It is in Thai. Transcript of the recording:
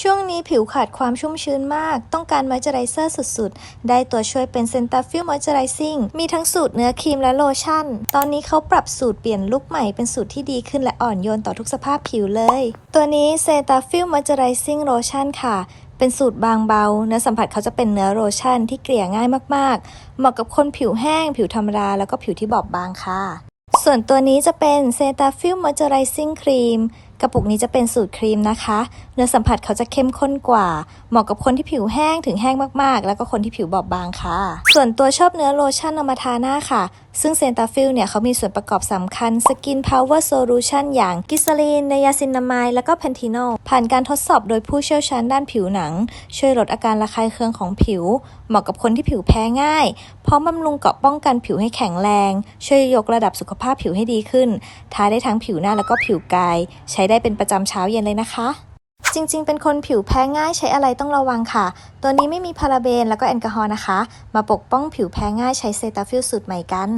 ช่วงนี้ผิวขาดความชุ่มชื้นมาก ต้องการมอยเจอไรเซอร์สุดๆ ได้ตัวช่วยเป็นเซนตาฟิลมอยเจอไรซิ่ง มีทั้งสูตรเนื้อครีมและโลชั่น ตอนนี้เขาปรับสูตรเปลี่ยนลุคใหม่เป็นสูตรที่ดีขึ้นและอ่อนโยนต่อทุกสภาพผิวเลย ตัวนี้เซนตาฟิลมอยเจอไรซิ่งโลชั่นค่ะ เป็นสูตรบางเบา เนื้อสัมผัสเขาจะเป็นเนื้อโลชั่นที่เกลี่ยง่ายมากๆ เหมาะกับคนผิวแห้ง ผิวธรรมดาแล้วก็ผิวที่บอบบางค่ะ ส่วนตัวนี้จะเป็นเซตาฟิลมอยเจอไรซิ่งครีม กระปุกนี้จะเป็นสูตรครีมนะคะ เนื้อสัมผัสเขาจะเข้มข้นกว่า เหมาะกับคนที่ผิวแห้งถึงแห้งมากๆ แล้วก็คนที่ผิวบอบบางค่ะ ส่วนตัวชอบเนื้อโลชั่นเอมาทาหน้าค่ะ ซึ่งเซนตาฟิลเนี่ยเขามีส่วนประกอบสำคัญสกินพาวเวอร์โซลูชันอย่างกิซาลีนไนยาซินนามายแล้วก็แพนทิโนผ่านการทดสอบโดยผู้เชี่ยวชาญด้านผิวหนัง ช่วยลดอาการระคายเคืองของผิว เหมาะกับคนที่ผิวแพ้ง่าย พร้อมบำรุงเกาะป้องกันผิวให้แข็งแรง ช่วยยกระดับสุขภาพผิวให้ดีขึ้น ทาได้ทั้งผิวหน้าแล้วก็ผิวกาย ใช้ได้เป็นประจำเช้าเย็นเลยนะคะ จริง ๆ เป็นคนผิวแพ้ง่ายใช้อะไรต้องระวังค่ะ ตัวนี้ไม่มีพาราเบนแล้วก็แอลกอฮอล์นะคะ มาปกป้องผิวแพ้ง่ายใช้เซตาฟิลสูตรใหม่กัน